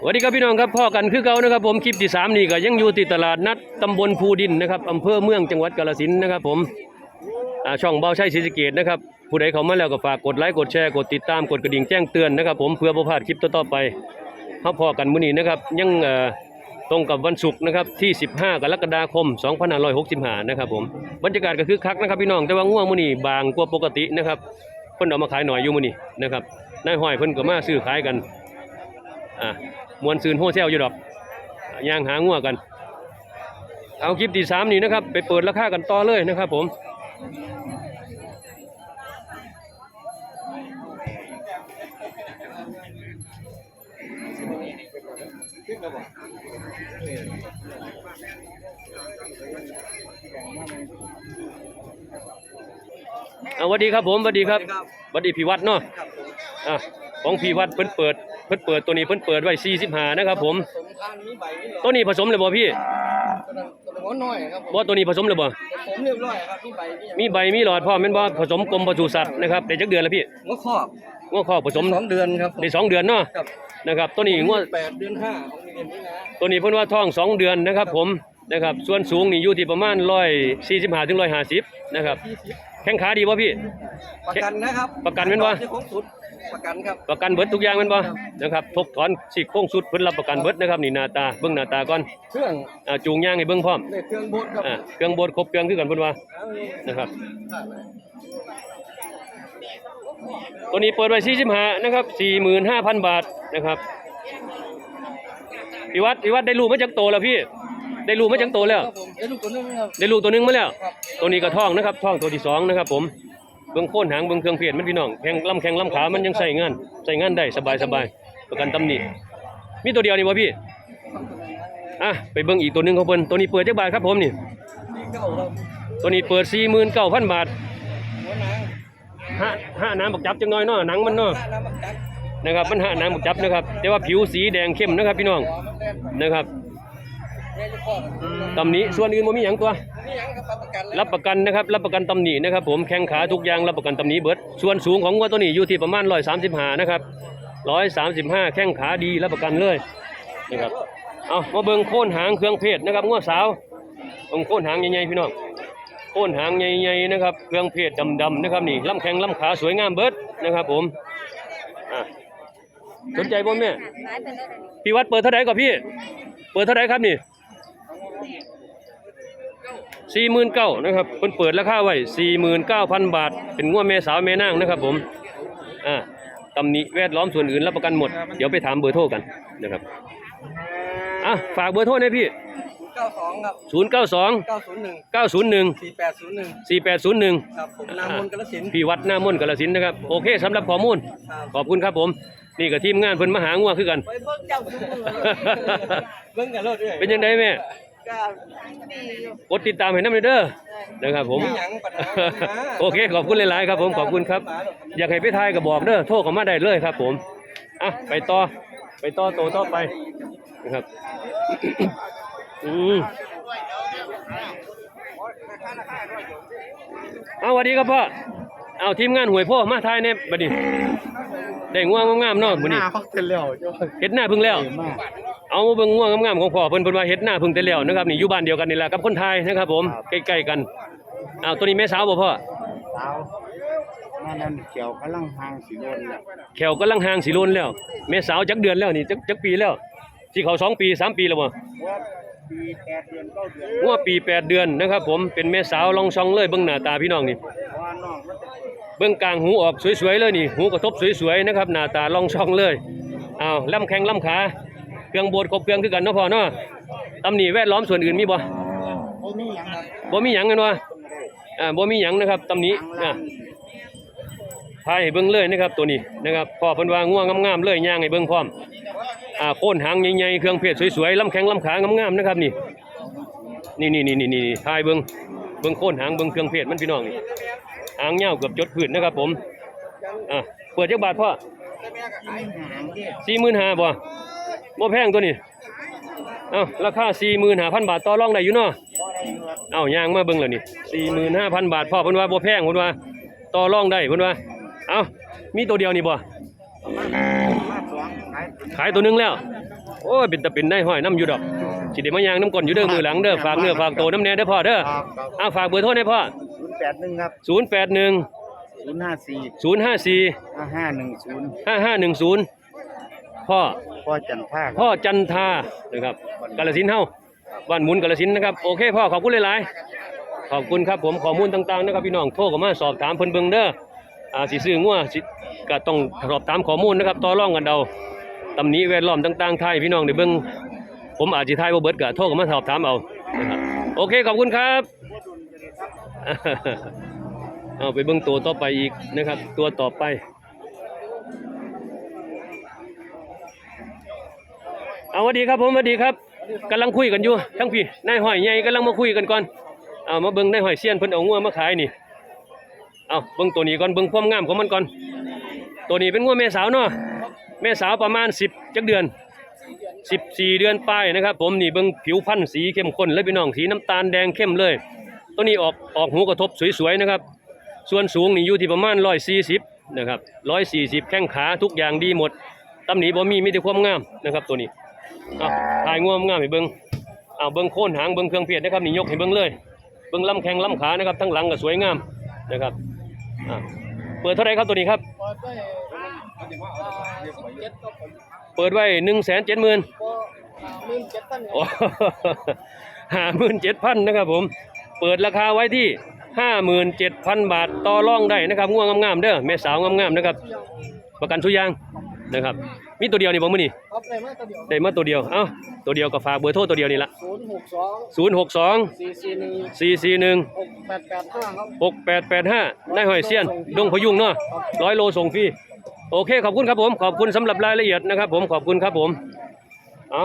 สวัสดีครับพี่น้องครับพ่อกันคือเก่านะครับผมคลิปที่สามนี่ก็ยังอยู่ที่ตลาดนัดตำบลภูดินนะครับอำเภอเมืองจังหวัดกาฬสินธุ์นะครับผมอ่าช่องเบาใช้ศรีสะเกดนะครับผู้ใดเข้ามาแล้วก็ฝากกดไลค์กดแชร์กดติดตามกดกระดิ่งแจ้งเตือนนะครับผมเพื่อบ่พลาดคลิปต่อๆไปเขาพอกันมื้อนี้นะครับยังเอ่อตรงกับวันศุกร์นะครับที่ 15 กรกฎาคม 2565 นะครับผมบรรยากาศก็คือคักนะครับพี่น้องแต่ว่าง่วงมื้อนี้บางกว่าปกตินะครับเพิ่นเอามาขายหน่อยอยู่มื้อนี้นะครับนายห้อยเพิ่นก็มาซื้อขายกัน อะมวนซืนโฮเซลอยู่ดอกย่างหางัวกัน เอาคลิปที่สามนี่นะครับ ไปเปิดราคากันต่อเลยนะครับผมเอาสวัสดีครับผมสวัสดีครับสวัสดีพี่วัดเนาะอะของพี่วัดเพิ่นเปิด เพิ่นเปิดตัวนี้เพิ่นเปิดไว้45นะครับผม สมทานมีใบนี่ตัวนี้ผสมเลยบ่พี่ตัวนั้นตัวนั้นน้อยครับผมบ่ตัวนี้ผสมเลยบ่ผมเรียบร้อยครับมีใบนี่มีใบมีหลอดพร้อมแม่นบ่ผสมกรมปศุสัตว์นะครับได้จักเดือนแล้วพี่งวครอบงัวข้อผสมสองเดือนครับผมได้สองเดือนเนาะครับนะครับตัวนี้งัว แปดเดือนห้าของเดือนนี้นะตัวนี้เพิ่นว่าท้องสองเดือนนะครับผมนะครับส่วนสูงนี่อยู่ที่ประมาณ145ถึง150นะครับยี่สิบแข้งขาดีบ่พี่ ประกันนะครับประกันแม่นบ่เจ้าของสุด ประกันครับประกันเบิดทุกอย่างแม่นบ่นะครับทบถอนสิโค้งสุดเพิ่นรับประกันเบิดนะครับนี่หน้าตาเบิ่งหน้าตาก่อนเครื่องอ่าจูงย่างให้เบิ่งพร้อมเลขเครื่องบดครับอ่าเครื่องบดครบเครื่องคือกันเพิ่นว่าเอาเลยนะครับได้เลยตัวนี้เปิดไว้45นะครับ45,000 บาทนะครับพี่วัดพี่วัดได้ลูกมาจากโตแล้วพี่ ได้ลูกมาจากโตแล้ว ครับผมได้ลูกตัวนึงครับ ได้ลูกตัวหนึงมาแล้วครับตัวนี้ก็ท้องนะครับท้องตัวที่สองนะครับผม เบื้องโค่นหางเบื้องเครื่องเพศมันพี่น้องแข้งลำแข้งลำขา มันยังใส่งานใส่งานได้สบายสบายประกันตำหนิมีตัวเดียวนี่วะพี่อะไปเบื้องอีกตัวหนึงของเพิ่นตัวนี้เปิดจักบาทครับผมนี่ตัวนี้เปิด49,000บาทหัวหนังหาห้าน้ำบักจับจังน้อยเนาะหนังมันเนาะนะครับมันหาน้ำบักจับนะครับแต่ว่าผิวสีแดงเข้มนะครับพี่น้องนะครับ ตำหนิส่วนอื่นบ่มีหยังตัวนี่ยังครับประกันเลยรับประกันนะครับ รับประกันตำหนินะครับ ผมแข้งขาทุกอย่างรับประกันตำหนิเบิด ส่วนสูงของวัวตัวนี้อยู่ที่ประมาณ135นะครับ135แข้งขาดีรับประกันเลยนะครับเอามาเบิ่งโค่นหางเครื่องเพศนะครับงัวสาวเบิ่งโค่นหางใหญ่ๆพี่น้องโค่นหางใหญ่ๆนะครับ เครื่องเพศดำๆนะครับนี่ลำแข้งลำขาสวยงามเบิดนะครับ ผมอะสนใจบ่แม่พี่วัดเปิดเท่าไหร่ก่อนพี่ เปิดเท่าไหร่ครับนี่ สี่หมื่นเก้านะครับเพิ่นเปิดราคาไว้สี่หมื่นเก้าพันบาท เป็นงัวแม่สาวแม่นางนะครับ ผมอ่าตำหนิแวดล้อมส่วนอื่นรับประกันหมด เดี๋ยวไปถามเบอร์โทรกันนะครับอะฝากเบอร์โทรหน่อยพี่เก้าสองครับศูนย์เก้าสองเก้าศูนย์หนึ่งเก้าศูนย์หนึ่งสี่แปดศูนย์หนึ่งสี่แปดศูนย์หนึ่ง ครับผมนามมนต์กระสินธุ์พี่วัดหน้ามนต์กาลสินธุ์นะครับ โอเคสำหรับข้อมูล ครับขอบคุณครับผม นี่กับทีมงานเพิ่นมาหางัวคือกัน ไปเบิ่งเจ้าทุกมือเบิ่งกันเลยด้วย เป็นยังไงแม่ ก็ดีอยู่กดติดตามให้น้ำหน่อยเด้อนะครับผมมีหยังปัญหาโอเคขอบคุณหลายๆครับ ผมขอบคุณครับ อยากให้ไปทายก็บอกเด้อโทรเข้ามาได้เลยครับ ผมอะไปต่อไปต่อโตต่อไปนะครับ อืมเอาสวัสดีครับพ่อ เอาทีมงานหวยพ่อมาทายเนี่ยบัดนี้ได้ง่วงงามๆเนาะบัดนี้พักเสร็จแล้วจ้ะเฮ็ดหน้าเพึ่งแล้วมากเอามาเบิ่งง่วงงามๆของพ่อเพิ่นเพิ่นว่าเฮ็ดหน้าเพึ่งแต่แล้วนะครับนี่อยู่บ้านเดียวกันนี่แหละกับคนไทยนะครับผมใกล้ๆกันอ้าวตัวนี้แม่สาวบ่พ่อสาวนั่นนั่นเกี่ยวกำลังหางสีโดนแหละแขวกำลังห่างสิโลนแล้วแม่สาวจักเดือนแล้วนี่จักจักปีแล้วสิเขาสองปีสามปีแล้วบ่ว่า ปีแปดเดือนเก้าเดือนงัวปีแปดเดือนนะครับ ผมเป็นแม่สาวลองซองเลยเบิ่งหน้าตาพี่น้องนี่เพราะว่าน้องมันจะเบิ่งกลางหูออกสวยๆเลยนี่หูกระทบสวยๆนะครับหน้าตาลองซองเลยอ้าวลำแข้งลำขาเครื่องโบดครบเครื่องคือกันเนาะพ่อเนาะตำหนิแวดล้อมส่วนอื่นมีบ่โอ้นี่ยังครับบ่มีหยังกันวะอ่าบ่มีหยังนะครับตำหนิอะ พายให้เบิ่งเลยนะครับตัวนี้นะครับพ่อเพิ่นว่าง่วงงามๆเลยย่างให้เบิ่งพร้อมอ่าโค่นหางใหญ่ๆเครื่องเพชรสวยๆลำแข้งลำขางามๆนะครับนี่นี่นี่นี่นี่นี่พายเบิ่งเบิ่งโค่นหางเบิ่งเครื่องเพชรมันพี่น้องนี่หางเงี้ยวเกือบจดพื้นนะครับผมอะเปิดจักบาทพ่อสี่หมื่นห้าบ่บ่แพงตัวนี้เอ้าราคาสี่หมื่นห้าพันบาทต่อรองได้อยู่เนาะพอได้อยู่ครับเอ้ายางมาเบิ่งแล้วนี่สี่หมื่นห้าพันบาทพ่อเพิ่นว่าบ่แพงเพิ่นว่าต่อรองได้เพิ่นว่า เอ้ามีตัวเดียวนี่บ่มาสองขายขายตัวหนึงแล้ว โอ้ยเป็นตะเป็นได้ห้อยน้ำอยู่ดอกสิได้มายางน้ำก่อนอยู่เด้อมือหลังเด้อฝากเนื้อฝากตัวน้ำแน่เด้อพ่อเด้อครับครับอ้าวฝากเบอร์โทรให้พ่อศูนย์แปดหนึ่งครับ081ศูนย์ห้าสี่054ห้าห้าหนึ่งศูนย์5510 พ่อ พ่อจันทร์ภาคพ่อจันทานะครับกาลสินธุ์เฮาบ้านหมุนกาลสินธุ์นะครับ โอเคพ่อขอบคุณหลายๆ ขอบคุณครับผมข้อมูลต่างๆนะครับพี่น้องโทรเข้ามาสอบถามเพิ่นเบิ่งเด้อ อ่าสิซื้องัวสิก็ต้องสอบถามข้อมูลนะครับต่อรองกันเอาตำหนิแวดล้อมต่างๆไทยพี่น้องได้เบิ่งผมอาจสิทายบ่เบิร์ดก็โทรเข้ามาสอบถามเอาโอเคขอบคุณครับเอาไปเบิ่งตัวต่อไปอีกนะครับ ตัวต่อไปเอาสวัสดีครับผมสวัสดีครับกำลังคุยกันอยู่ทั้งพี่นายหอยใหญ่กำลังมาคุยกันก่อนเอามาเบิ่งนายหอยเซียนเพิ่นเอางัวมาขายนี่ เอาเบิ่งตัวนี้ก่อนเบิ่งความงามของมันก่อน ตัวนี้เป็นงัวแม่สาวเนาะแม่สาวประมาณ10จักเดือน14เดือนปลายนะครับ ผมนี่เบิ่งผิวพรรณสีเข้มข้นเลยพี่น้องสีน้ำตาลแดงเข้มเลย ตัวนี้ออกออกหูกระทบสวยๆนะครับ ส่วนสูงนี่อยู่ที่ประมาณ140นะครับ140แข้งขาทุกอย่างดีหมดตำหนิบ่มีมีแต่ความงามนะครับ ตัวนี้เอาถ่ายงวงงามให้เบิ่งเอาเบิ่งโค่นหางเบิ่งเครื่องเพียรนะครับนี่ยกให้เบิ่งเลยเบิ่งลำแข้งลำขานะครับทั้งหลังก็สวยงามนะครับ เปิดเท่าไหรครับตัวนี้ครับ เปิดไว้หนึ่งแสนเจ็ดหมื่นหมื่นเจ็ดพันห้าหมื่นเจ็ดพันนะครับผม เปิดราคาไว้ที่ห้าหมื่นเจ็ดพันบาทต่อรองได้นะครับง่วงงามๆเด้อแม่สาวงามๆนะครับ ประกันทุกอย่างนะครับ มีตัวเดียวนี่บ่มื้อนี่ครับเลยมาตัวเดียวได้มาตัวเดียว เอ้าตัวเดียวก็ฝากเบอร์โทรตัวเดียวนี่ละศูนย์หกสอง0 6 2 สี่สี่หนึ่ง4 4 1 หกแปดแปดห้าครับ 6 8 8 5นายหอยเซียน ดงพยุงเนาะร้อยโลส่งฟรี โอเค ขอบคุณครับผม ขอบคุณสำหรับรายละเอียดนะครับ ผม ขอบคุณครับผม เอา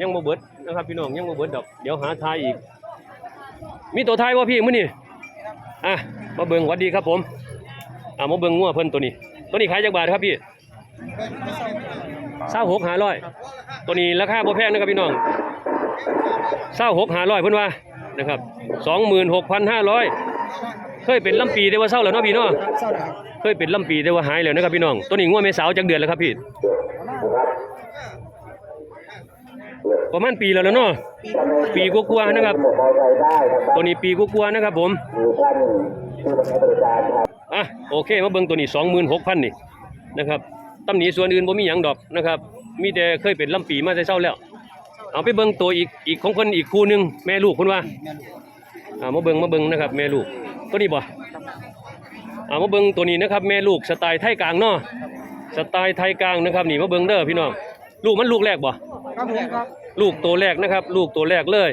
ยังบ่เบิดนะครับพี่น้อง ยังบ่เบิดดอก เดี๋ยวหาทายอีก มีตัวทายบ่พี่มื้อนี้อะ มาเบิ่งหวัดดีครับผม อะมาเบิ่งงัวเพิ่นตัวนี้ ตัวนี้ขายจักบาทครับพี่ เศร้าหกหาร้อยตัวนี้ราคาบ่แพงนะครับพี่น้องเศร้าหกหาร้อยเพิ่นว่านะครับสองหมื่นหกพันห้าร้อยเคยเป็นลำปีแต่ว่าเศร้าแล้วเนาะพี่เนาะเศร้าเลยครับเคยเป็นลำปีแต่ว่าหายแล้วนะครับพี่น้องตัวนี้งัวเมสาจักเดือนแล้วครับพี่ประมาณปีแล้วแล้วเนาะปีกัวๆนะครับ ตัวนี้ปีกัวๆนะครับผมอะโอเคมาเบิ่งตัวนี้สองหมื่นหกพันนี่นะครับ ตำหนิส่วนอื่นบ่มีหยังดอกนะครับ มีแต่เคยเป็นลำปีมาแต่เช้าแล้ว เอาไปเบิ่งตัวอีกอีกของคนอีกคู่หนึงแม่ลูกคนว่าอ่ามาเบิ่งมาเบิ่งนะครับ แม่ลูกตัวนี้บ่อ่ามาเบิ่งตัวนี้นะครับแม่ลูกสไตล์ไทยกลางเนาะสไตล์ไทยกลางนะครับนี่มาเบิ่งเด้อพี่น้องลูกมันลูกแรกบ่ครับผมครับ ลูกตัวแรกนะครับ ลูกตัวแรกเลย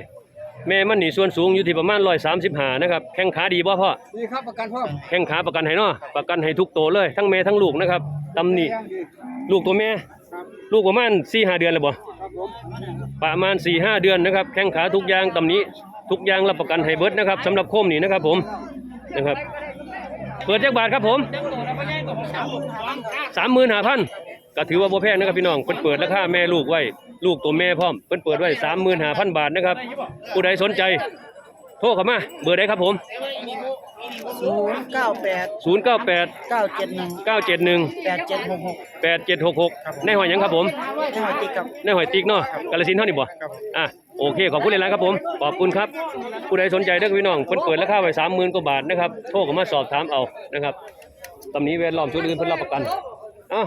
แม่มันนี่ส่วนสูงอยู่ที่ประมาณ135นะครับแข้งขาดีบ่พ่อนี่ครับประกันพ่อแข้งขาประกันให้เนาะประกันให้ทุกตัวเลย ทั้งแม่ทั้งลูกนะครับตำหนิลูกตัวแม่ครับลูกประมาณสี่ห้าเดือนแล้วบ่ครับผมประมาณสี่ห้าเดือนนะครับ แข้งขาทุกอย่างตำหนิทุกอย่างรับประกันให้เบิดนะครับสำหรับโคมนี่นะครับผมนะครับเปิดจักบาทครับผมสามหมื่นห้าพันก็ถือว่าบ่แพงนะครับพี่น้องเพิ่นเปิดราคาแม่ลูกไว้ ลูกตัวแม่พร้อมเพิ่นเปิดไว้สามหมื่นห้าพันบาทนะครับ ผู้ใดสนใจ โทรเข้ามา เบอร์ใดครับผมศูนย์เก้าแปดศูนย์เก้าแปดเก้าเจ็ดหนึ่งเก้าเจ็ดหนึ่งแปดเจ็ดหกหกแปดเจ็ดหกหกในหอยหยังครับผมไม่หอยติดกับในหอยติ๊กเนาะกาลสินธุ์เท่านี่บ่ครับอะโอเค ขอบคุณหลายๆครับผม ขอบคุณครับ ผู้ใดสนใจเด้อพี่น้องเพิ่นเปิดราคาไว้สามหมื่นกว่าบาทนะครับ โทรเข้ามาสอบถามเอานะครับตำนี้แวดล้อมชุดอื่นเพิ่นรับประกันอะ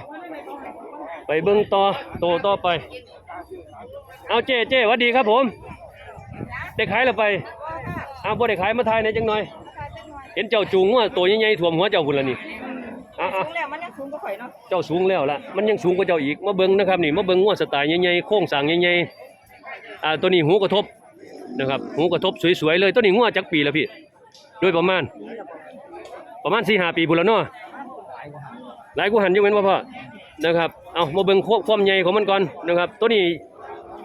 ไปเบิ่งต่อโตต่อไป เอาเจ๊เจ๊หวัดดีครับผมได้ขายแล้วไปเอาบ่ได้ขายมาทายในอยจังหน่อย เห็นเจ้าจูงว่าตัวใหญ่ๆท่วมหัวเจ้าพุ่นละนี่อะอะสูงแล้วมันยังสูงกว่าข่อยเนาะเจ้าสูงแล้วล่ะมันยังสูงกว่าเจ้าอีกมาเบิ่งนะครับนี่มาเบิ่งงวดสไตล์ใหญ่ๆโค้งสร้างใหญ่ๆอ่าตัวนี้หูกระทบนะครับหูกระทบสวยๆเลยตัวนี้งวดจักปีแล้วพี่โดยประมาณ ประมาณ4-5ปีพุ่นแล้วเนาะหลายกูหันอยู่แม่นบ่พ่อนะครับเอามาเบิ่งควบความใหญ่ของมันก่อนนะครับตัวนี้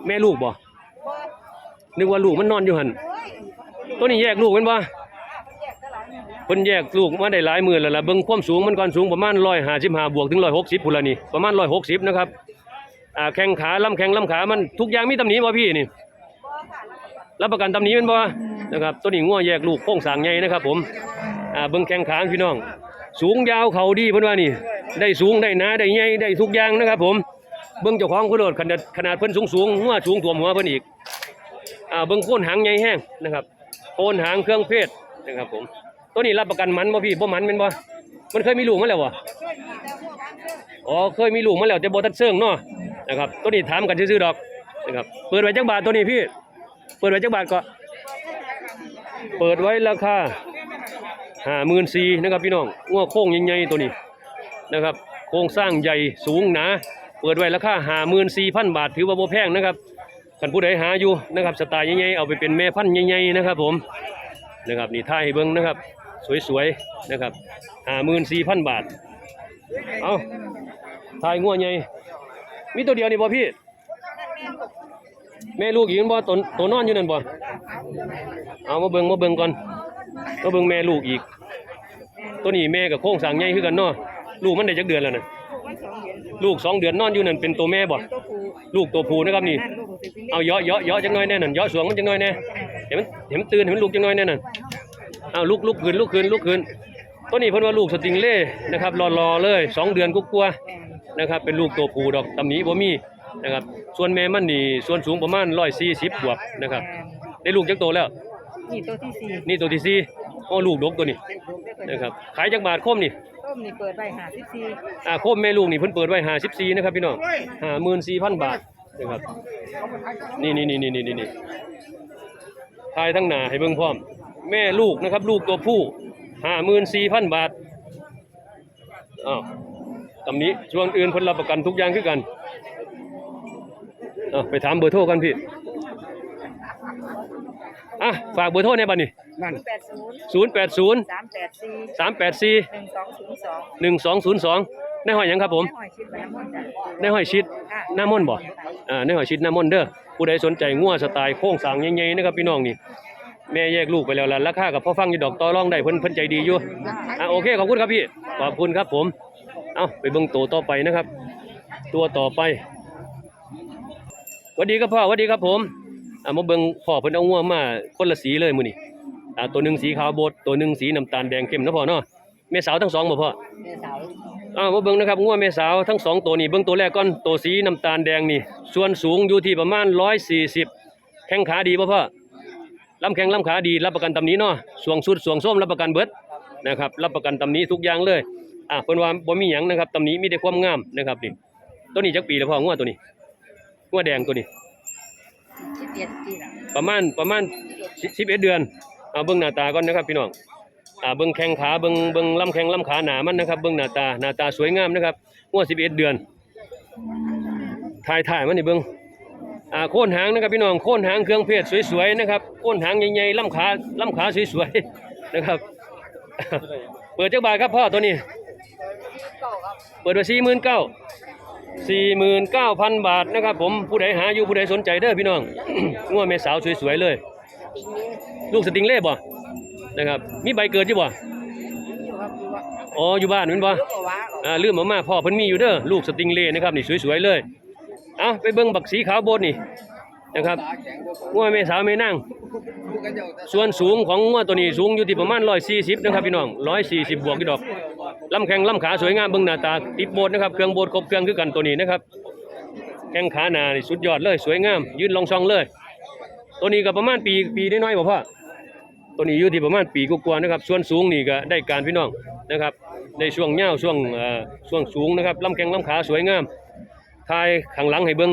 แม่ลูกบ่นึกว่าลูกมันนอนอยู่หั่นตัวนี้แยกลูกแม่นบ่เพิ่นแยกลูกมาได้หลายหมื่นแล้วล่ะเบิ่งความสูงมันก่อนสูงประมาณ155บวกถึง160พุ่นละนี่ประมาณ160นะครับอ่าแข้งขาลำแข้งลำขามันทุกอย่างมีตำหนิบ่พี่นี่รับประกันตำหนิแมันบ่นะครับตัวนี้งัวแยกลูกโค้งสร้างใหญ่นะครับ ผมอ่าเบิ่งแข้งขาพี่น้อง สูงยาวเขาดีเพิ่นว่านี่ ได้สูงได้หนาได้ใหญ่ได้ทุกอย่างนะครับ ผม เบิ่งเจ้าของเพิ่นโลดขนาดขนาดเพิ่นสูงๆหัวสูงท่วมหัวเพิ่นอีกอ่าเบิ่งโคนหางใหญ่แห้งนะครับโคนหางเครื่องเพศนะครับผมตัวนี้รับประกันมันบ่พี่บ่มันแม่นบ่มันเคยมีลูกมาแล้วบ่อ๋อเคยมีลูกมาแล้วแต่บ่ทันเซิงเนาะนะครับตัวนี้ถามกันซื่อๆดอกนะครับเปิดไว้จักบาทตัวนี้พี่ เปิดไว้จักบาทก็ เปิดไว้ราคา54,000นะครับพี่น้องงัวโค้งใหญ่ๆตัวนี้นะครับ โครงสร้างใหญ่สูงหนา เปิดไว้ราคาหาหมื่นสี่พันบาทถือว่าโบแพงนะครับคันผู้ใดหาอยู่นะครับสไตล์ใหญ่ๆเอาไปเป็นแม่พันธุ์ใหญ่ๆนะครับผมนะครับนี่ท่ายให้เบิ้งนะครับสวยๆนะครับหาหมื่นสี่พันบาทเอาท่ายงัวใหญ่มีตัวเดียวนี่บ่พี่แม่ลูกอีกนั่นบ่ตัวตัวนอนอยู่นั่นบ่เอามาเบิ่งมาเบิ่งก่อนมาเบิ่งแม่ลูกอีก ตัวนี้แม่กับโค้งสางใหญ่คือกันเนาะลูกมันได้จักเดือนแล้วน่ะ ลูกสองเดือนนอนอยู่นั่นเป็นตัวแม่บ่ตัวผู้ลูกตัวผู้นะครับนี่นั่นลูกของสิบปีเอาเยาะเยาะเยาะจังน้อยแน่นั่นเยาะสวงมันจังน้อยแน่เห็นมันเห็นมันตื่นเห็นมันลุกจังน้อยแน่นั่นเอาลุกลุกขึ้นลุกขึ้นลุกขึ้นตัวนี้เพิ่นว่าลูกสติงเล่นะครับรอๆเลยสองเดือนกว่าๆนะครับเป็นลูกตัวผู้ดอกตำหนิบ่มีนะครับส่วนแม่มันนี่ส่วนสูงประมาณ140บวกนะครับได้ลูกจักโตแล้วนี่ตัวที่สี่นี่ตัวที่สี่ โอ้ลูกดกตัวนี้นะครับขายจักบาทคมนี่ต้มนี่เปิดไว้หาสิบสี่อ่าโคมแม่ลูกนี่เพิ่นเปิดไว้54นะครับพี่น้อง54,000บาทนะครับนี่นี่นี่นี่นี่นี่ทายทั้งหน้าให้เบิ่งพร้อม แม่ลูกนะครับ ลูกตัวผู้54,000บาทอ้าวตำนี้ช่วงอื่นเพิ่นรับประกันทุกอย่างคือกันอะไปถามเบอร์โทรกันพี่อะฝากเบอร์โทรในบัดนี้ นั่นแปดศูนย์080สามแปดสี่384หนึ่งสองศูนย์สอง1202ในหอยหยังครับผมแม่หอยชิดไปน้ำมันจ้ะในหอยชิดค่ะหน้ามนต์บ่อ่าในหอยชิดหน้ามนต์เด้อผู้ใดสนใจงัวสไตล์โค้งสร้างใหญ่ๆนะครับพี่น้องนี่ แม่แยกลูกไปแล้วล่ะราคากับพ่อฟังอยู่ดอกต่อรองได้เพิ่นเพิ่นใจดีอยู่อ่าโอเคขอบคุณครับพี่ ขอบคุณครับผม เอาไปเบิ่งตัวต่อไปนะครับ ตัวต่อไปสวัสดีครับพ่อสวัสดีครับผมอ่ามาเบิ่งพ่อเพิ่นเอางัวมาคนละสีเลยมื้อนี้ อ่าตัวหนึงสีขาวโบดตัวหนึงสีน้ำตาลแดงเข้มเนาะพ่อเนาะแม่สาวทั้งสองบ่พ่อแม่สาวอ่ามาเบิ่งนะครับงัวแม่สาวทั้งสองตัวนี้เบิ่งตัวแรกก่อนตัวสีน้ำตาลแดงนี่ ส่วนสูงอยู่ที่ประมาณ140แข้งขาดีบ่พ่อลำแข้งลำขาดีรับประกันตำหนี้เนาะสวงสุดสวงส้มรับประกันเบิดนะครับรับประกันตำหนี้ทุกอย่างเลยอ่าเพิ่นว่าบ่มีหยังนะครับตำหนี้มีแต่ความงามนะครับนี่ตัวนี้จักปีแล้วพ่องัวตัวนี้งัวแดงตัวนี้สิบเอ็ดปีละประมาณประมาณ11เดือน เอาเบิ่งหน้าตาก่อนนะครับพี่น้องอ่าเบิ่งแข้งขาเบิ่งเบิ่งลำแข้งลำขาหนามันนะครับเบิ่งหน้าตาหน้าตาสวยงามนะครับงัว11เดือนถ่ายถ่ายมันนี่เบิ่งอ่าโค่นหางนะครับพี่น้องโค่นหางเครื่องเพศสวยๆนะครับโค่นหางใหญ่ๆลำขาลำขาสวยๆนะครับ เปิดเจักบาทครับพ่อตัวนี้ เปิดไว้49,000 49,000บาทนะครับผมผู้ใดหาอยู่ผู้ใดสนใจเด้อพี่น้องงัวแม่สาวสวยๆเลย ลูกสติงเล่บ่นะครับ มีใบเกิดอยู่บ่อยู่ครับอยู่ว่าอ๋ออยู่บ้านแม่นบ่เยอะกว่าอ่าลืมเอามาพ่อเพิ่นมีอยู่เด้อลูกสติงเล่นะครับนี่สวยๆเลยเอาไปเบิ่งบักสีขาวโบดนี่นะครับงัวแม่สาวแม่นางส่วนสูงของงัวตัวนี้สูงอยู่ที่ประมาณ 140 นะครับพี่น้อง 140 บวกอยู่ดอกลำแข้งลำขาสวยงามเบิ่งหน้าตาติดโบดนะครับ เครื่องโบดครบเครื่องคือกันตัวนี้นะครับ แข้งขาหนานี่สุดยอดเลย สวยงาม ยืนลองช่องเลย ตัวนี้ก็ประมาณปีปีน้อยๆบ่พ่อตัวนี้อยู่ที่ประมาณปีกว่าๆนะครับ ส่วนสูงนี่ก็ได้การพี่น้องนะครับในช่วงยาช่วงเอ่อช่วงสูงนะครับลำแข้งลำขาสวยงามทายข้างหลังให้เบิ่ง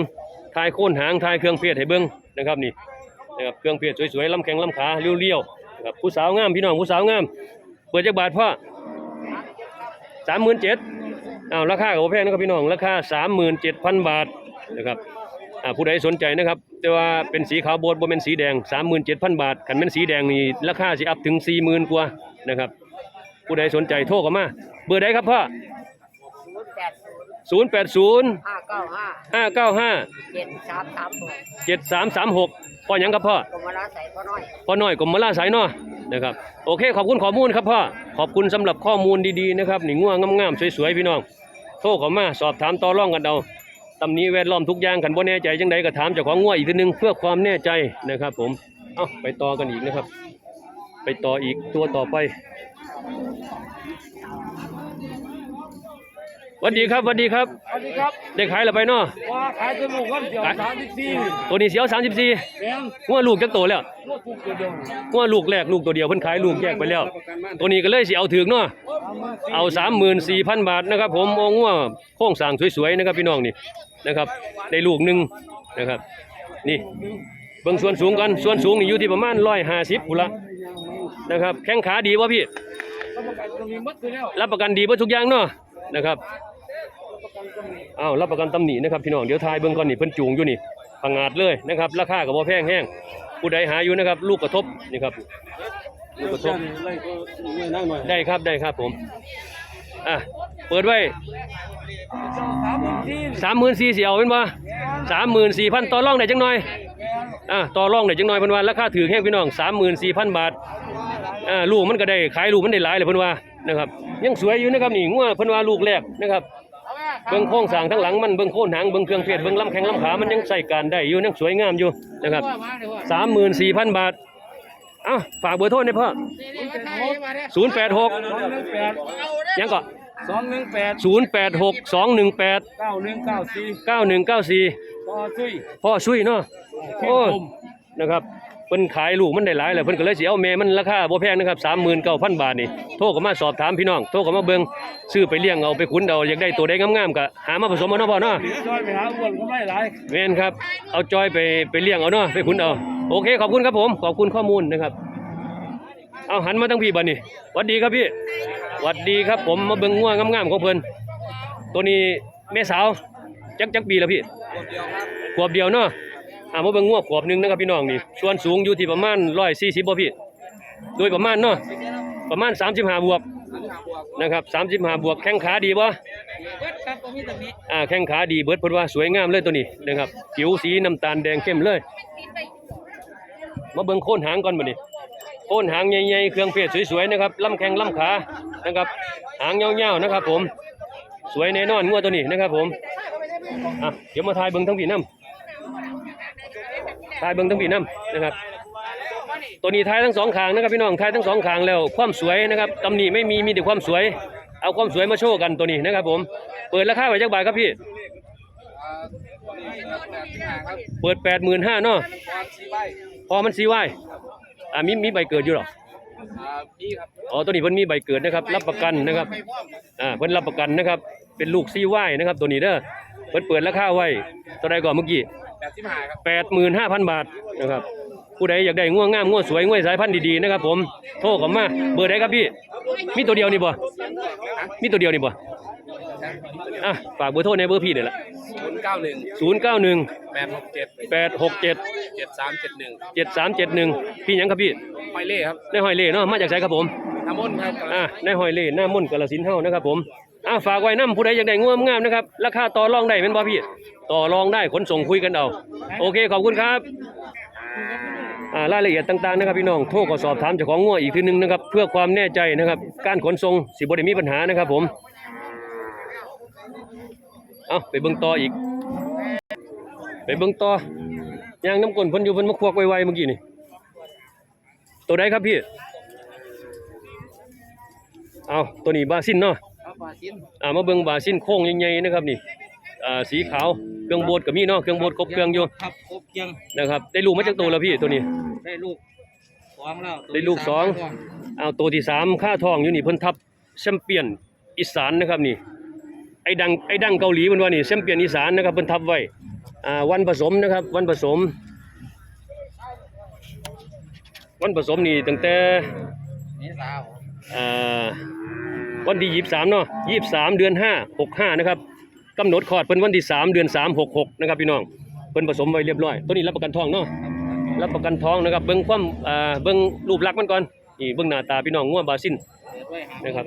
ทายโค่นหางทายเครื่องเพชรให้เบิ่งนะครับนี่นะครับเครื่องเพชรสวยๆลำแข้งลำขาเรียวๆนะครับผู้สาวงามพี่น้องผู้สาวงามเปิดจักบาทพ่อสามหมื่นเจ็ดอ้าวราคาก็บ่แพงนะครับพี่น้องราคาสามหมื่นเจ็ดพันบาทนะครับ อ่าผู้ใดสนใจนะครับ แต่ว่าเป็นสีขาวโบดบ่เป็นสีแดง 37,000 บาทคันเป็นสีแดงนี่ราคาสิอัพถึง 40,000กว่านะครับ ผู้ใดสนใจโทรเข้ามา เบอร์ใดครับพ่อศูนย์แปดศูนย์080 ห้าเก้าห้า595 เจ็ดสามสามหก7336พ่อหยังครับพ่อ กรมราใส่พ่อน้อย พ่อน้อยกรมลาสายเนาะนะครับโอเคขอบคุณข้อมูลครับพ่อขอบคุณสำหรับข้อมูลดีๆนะครับนี่ง่วงงามๆสวยๆพี่น้องโทรเข้ามาสอบถามต่อรองกันเอา ตำหนี้แวดล้อมทุกอย่างคันบ่แน่ใจจังใดก็ถามเจ้าของง่วอีกทีนึงเพื่อความแน่ใจนะครับผมเอ้าไปต่อกันอีกนะครับ ไปต่ออีกตัวต่อไปหวัสดีครับหวัสดีครับสวัสดีครับได้ขายแล้วไปเนาะว่าขายจมูกกันเดี๋ยวสามสิบสี่ตัวนี้เสียว34แพงงัวลูกจักโตแล้วรถถูกตัวเดียวงัวลูกแรกลูกตัวเดียวเพิ่นขายลูกแยกไปแล้ว ตัวนี้ก็เลยสิเอาถึงเนาะ เอา34,000บาทนะครับ ผมโอ้งัวโครงสางสวยๆนะครับพี่น้องนี่นะครับได้ลูกหนึ่งนะครับ นี่เบิ่งส่วนสูงกันส่วนสูงนี่อยู่ที่ประมาณ150พุ่นละนะครับแข้งขาดีบ่พี่รับประกันตรงนี้มัดไปแล้วรับประกันดีเบ่ทุกอย่างเนาะนะครับอ้าวรับประกันตำหนินะครับพี่น้องเดี๋ยวทายเบิ่งก่อนนี่เพิ่นจูงอยู่นี่พังงาดเลยนะครับราคาก็บ่แพงแห้งผู้ใดหาอยู่นะครับ ลูกกระทบนี่ครับ ลูกกระทบไล่ก็ไม่นั่งหน่อยได้ครับได้ครับผมอะเปิดไว้สามหมื่นสี่34,000สิเอาเป็นบ่34,000ต่อรองได้จังหน่อยอะต่อรองได้จังหน่อยเพิ่นว่าราคาถือแห้งพี่น้อง34,000บาทอ่าลูกมันก็ได้ขายลูกมันได้หลายเลยเพิ่นว่านะครับยังสวยอยู่นะครับนี่งัวเพิ่นว่าลูกแรกนะครับเบิ่งโครงสร้างทั้งหลังมันเบิ่งโคนหางเบิ่งเครื่องเพชรเบิ่งลำแข้งลำขามันยังใส่การได้อยู่ยังสวยงามอยู่นะครับ34,000บาทเอ้าฝากเบอร์โทรหน่อยพ่อสองหนึ่ง086แปดยังก็สองหนึ่งแปด086 218เก้าหนึ่งเก้าสี่9194พอซุยพ่อช่วยเนาะแค่โอ้ผมนะครับเพิ่นขายลูกมันได้หลายแหละเพิ่นก็เลยสิเอาแม่มันราคาบ่แพงนะครับ39,000บาทนี่โทรเข้ามาสอบถามพี่น้องโทรเข้ามาเบิ่งซื้อไปเลี้ยงเอาไปขุนเอาอยากได้ตัวใดงามๆก็หามาผสมเอาเนาะพ่อเนาะจอยไปหาอ้วนก็ไม่หลายแม่นครับเอาจอยไปไปเลี้ยงเอาเนาะไปขุนเอา โอเคขอบคุณครับผม ขอบคุณข้อมูลนะครับ เอาหันมาทั้งพี่บัดนี้หวัดดีครับพี่หวัดดีครับผมมาเบิ่งงัวงงามๆของเพิ่นตัวนี้แม่สาวจักจักปีแล้วพี่ขวบเดียวเนาะอ่ามาเบิ่งงัวงขวบหนึ่งนะครับพี่น้องนี่ส่วนสูงอยู่ที่ประมาณ140บ่พี่โดยประมาณเนาะประมาณ35บห้าบวกนะครับ35บห้าบวกแข้งขาดีบ่อ่าแข้งขาดีเบิร์ดเพิ่นว่าสวยงามเลยตัวนี้นะครับผิวสีน้ำตาลแดงเข้มเลย มาเบิ่งโคนหางก่อนบัดนี้โคนหางใหญ่ๆเครื่องเพชรสวยๆนะครับลำแข้งลำขานะครับ หางยาวๆนะครับ ผม สวยแน่นอนงัวตัวนี้นะครับ ผมอะเดี๋ยวมาถ่ายเบิ่งทั้งพี่น้ำถ่ายเบิ่งทั้งพี่น้ำนะครับ ตัวนี้ถ่ายทั้งสองขางนะครับพี่น้องถ่ายทั้งสองขางแล้ว ความสวยนะครับตำหนิไม่มีมีแต่ความสวย เอาความสวยมาโชว์กันตัวนี้นะครับ ผม เปิดราคาไว้จักบาทครับพี่เปิดแปดหมื่นห้าเนาะ อมันซีไว้อ่ามีมีใบเกิดอยู่หรออ๋อตัวนี้เพิ่นมีใบเกิดนะครับ รับประกันนะครับอ่าเพิ่นรับประกันนะครับ เป็นลูกซีไว้นะครับ ตัวนี้เด้อเพิ่นเปิดราคาไว้เท่าใดก่อนเมื่อกี้แปดหมื่นห้าพันบาทนะครับผู้ใดอยากได้ง่วงงามง่วงสวยง่วงสายพันธุ์ดีๆนะครับ ผมโทรเข้ามาเบอร์ใดครับพี่ มีตัวเดียวนี่บ่มีตัวเดียวนี่บ่อะฝากเบอร์โทรในเบอร์พี่นี่แหละ ศูนย์เก้าหนึ่งศูนย์เก้าหนึ่งแปดหกเจ็ดแปดหกเจ็ดเจ็ดสามเจ็ดหนึ่งเจ็ดสามเจ็ดหนึ่งพี่หยังครับพี่ไมเล่ครับในหอยเล่เนาะมาจากไสครับผมน้ำมนต์ครับอ่าในหอยเล่หน้ามุ่นกาลสินธุ์เฮานะครับผมอ่าฝากไว้น้ำผู้ใดอยากได้งวงามๆนะครับราคาต่อรองได้เป็นบ่พี่ต่อรองได้ขนส่งคุยกันเอาโอเคขอบคุณครับ อ่ารายละเอียดต่างๆนะครับพี่น้องโทรก็สอบถามเจ้าของงัวอีกทีหนึงนะครับเพื่อความแน่ใจนะครับการขนส่งสิบ่ได้มีปัญหานะครับผม เอาไปเบิ่งต่ออีก ไปเบิ่งต่อย่างน้ำกลนเพิ่นอยู่เพิ่นมาควักไวๆเมื่อกี้นี่ ตัวใดครับพี่ เอาตัวนี้บาซินเนาะครับปลาชิ้นอ่ามาเบิ่งบาซินโค้งใหญ่ๆนะครับนี่อ่าสีขาวเครื่องโบดก็มีเนาะเครื่องโบดครบเครื่องอยู่ครับครบยังนะครับ ได้ลูกมาจากตัวแล้วพี่ตัวนี้ ได้ลูกสองแล้วได้ลูกสองเอาตัวที่สามค่าทองอยู่นี่เพิ่นทับแชมเปี้ยนอีสานนะครับนี่ ไอ้ดังไอ้ดังเกาหลีมันว่านี่แชมเปี้ยนอีสานนะครับเพิ่นทับไว้อ่าวันผสมนะครับวันผสม วันผสมนี่ตั้งแต่วอ่าวันที่ยี่สามเนาะยี่สามเดือนห้าหกห้านะครับกำหนดคลอดเป็นวันที่สามเดือนสามหกหกนะครับพี่น้องเป็นผสมไว้เรียบร้อย ตัวนี้รับประกันทองเนาะรับประกันทองนะครับเบิ้งความอ่าเบิ้งรูปลักษณ์มันก่อนนี่เบิ้งหน้าตาพี่น้องง่วงบาซิน นะครับ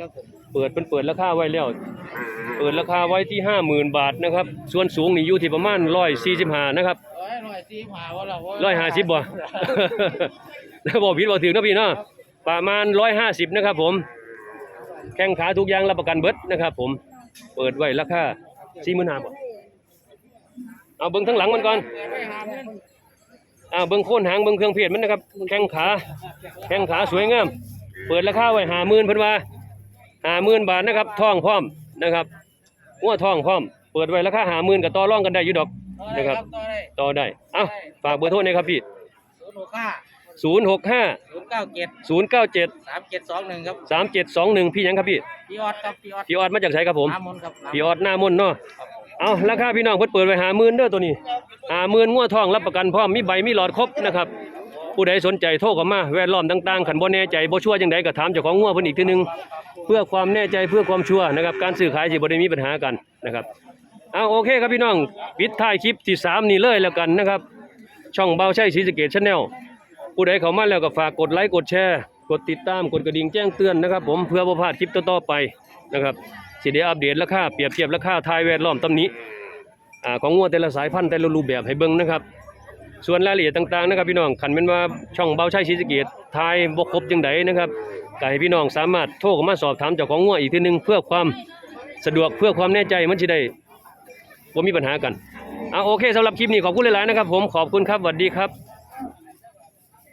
เปิดเป็นเปิดราคาไว้แล้ว เปิดราคาไว้ที่ห้าหมื่นบาทนะครับ ส่วนสูงนี่อยู่ที่ประมาณร้อยสี่สิบห้านะครับร้อยร้อยสี่ผ่าว่าเราร้อยห้าสิบบ่แล้วบอกผิดบอกถึงนะพี่เนาะประมาณร้อยห้าสิบนะครับ ผม แข้งขาทุกอย่างรับประกันเบิดนะครับ ผม เปิดไว้ราคาสี่หมื่นห้าบ่เอาเบิ้งทั้งหลังมันก่อนอ่าเบิ้งโคนหางเบิ้งเครื่องเพชรมันนะครับ แข้งขา แข้งขาสวยงาม เปิดราคาไว้ห้าหมื่นเพิ่นว่าห้าหมื่นบาทนะครับท่องพร้อมนะครับงงัวทองพร้อม เปิดไว้ราคาหาหมื่นกับต่อรองกันได้อยู่ดอกนะครับต่อได้ต่อได้เอ้าฝากเบอร์โทรหน่อยครับพี่ศูนย์หกห้า065ศูนย์เก้าเจ็ด097สามเจ็ดสองหนึ่งครับ3721พี่หยังครับพี่พี่ออดครับพี่ออดพี่ออดมาจากไสครับผมน้ำมนต์ครับพี่ออดหน้ามนต์เนาะเอาราคาพี่น้องเพิ่นเปิดไว้หาหมื่นเด้อตัวนี้หาหมื่นงัวทองรับประกันพร้อมมีใบมีหลอดครบนะครับ ผู้ใดสนใจโทรเข้ามาแวดล้อมต่างๆขันบ่แน่ใจบ่ชัวร์จังใดก็ถามเจ้าของงัวเพิ่นอีกทีนึง เพื่อความแน่ใจเพื่อความชัวร์นะครับ การซื้อขายสิบ่ได้มีปัญหากันนะครับเอาโอเคครับพี่น้องปิดท้ายคลิปที่สามนี่เลยแล้วกันนะครับ ช่องเบาใช่ศรีสเกดชาแนลผู้ใดเข้ามาแล้วก็ฝากกดไลค์กดแชร์กดติดตามกดกระดิ่งแจ้งเตือนนะครับ ผมเพื่อบ่พลาดคลิปต่อๆไปนะครับสิได้อัปเดตราคาเปรียบเทียบราคาทายแวดล้อมตำหนี้ของงัวแต่ละสายพันธุ์แต่ละรูปแบบให้เบิ่งนะครับ ส่วนรายละเอียดต่างๆนะครับพี่น้องขันเป็นว่าช่องเบาใช้ศรีสะเกดทายบกครบจังไดนะครับก็ให้พี่น้องสามารถโทรเข้ามาสอบถามเจ้าของงัวอีกทีหนึงเพื่อความสะดวกเพื่อความแน่ใจมันจะได้บ่มีปัญหากันอะโอเคสำหรับคลิปนี้ขอบคุณหลายๆนะครับ ผมขอบคุณครับสวัสดีครับ